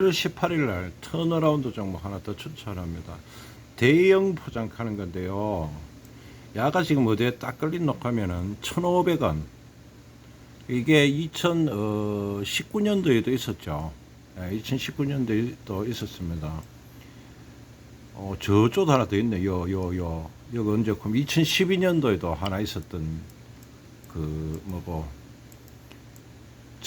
7월 18일 날 턴어라운드 종목 하나 더 추천합니다. 대형 포장하는 건데요. 야가 지금 어디에 딱 걸린 녹하면은 1,500원. 이게 2019년도에도 있었죠. 2019년도에도 있었습니다. 어, 저쪽 하나 더 있네. 요, 요, 요. 여기 언제, 그럼 2012년도에도 하나 있었던 그, 뭐고,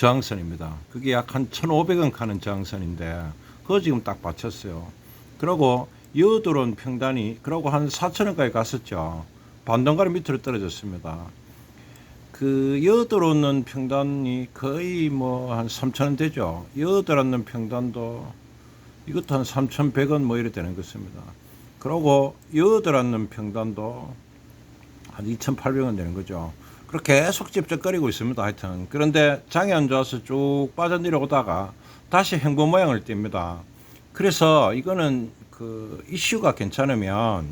저항선입니다. 그게 약 한 1,500원 가는 저항선인데 그거 지금 딱 받쳤어요. 그리고 여드론 평단이 그러고 한 4,000원까지 갔었죠. 반동가리 밑으로 떨어졌습니다. 그 여드론은 평단이 거의 뭐 한 3,000원 되죠. 여드라는 평단도 이것도 한 3,100원 뭐 이래 되는 것입니다. 그리고 여드라는 평단도 한 2,800원 되는 거죠. 그렇게 계속 찝쩍거리고 있습니다. 하여튼. 그런데 장이 안 좋아서 쭉 빠져내려오다가 다시 행보 모양을 띱니다. 그래서 이거는 그 이슈가 괜찮으면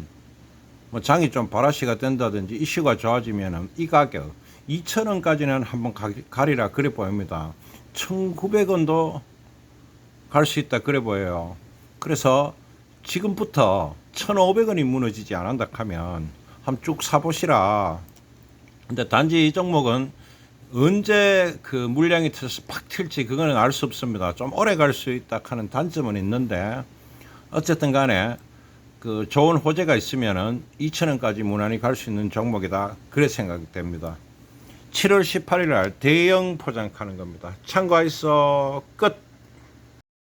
뭐 장이 좀 바라시가 된다든지 이슈가 좋아지면은 이 가격 2,000원까지는 한번 가- 가리라 그래 보입니다. 1,900원도 갈 수 있다 그래 보여요. 그래서 지금부터 1,500원이 무너지지 않는다 하면 한번 쭉 사보시라. 근데 단지 이 종목은 언제 그 물량이 터져서 팍 튈지 그거는 알 수 없습니다. 좀 오래 갈 수 있다 하는 단점은 있는데 어쨌든 간에 그 좋은 호재가 있으면은 2,000원까지 무난히 갈 수 있는 종목이다. 그래 생각됩니다. 7월 18일 날 대형 포장하는 겁니다. 참고하이소 끝.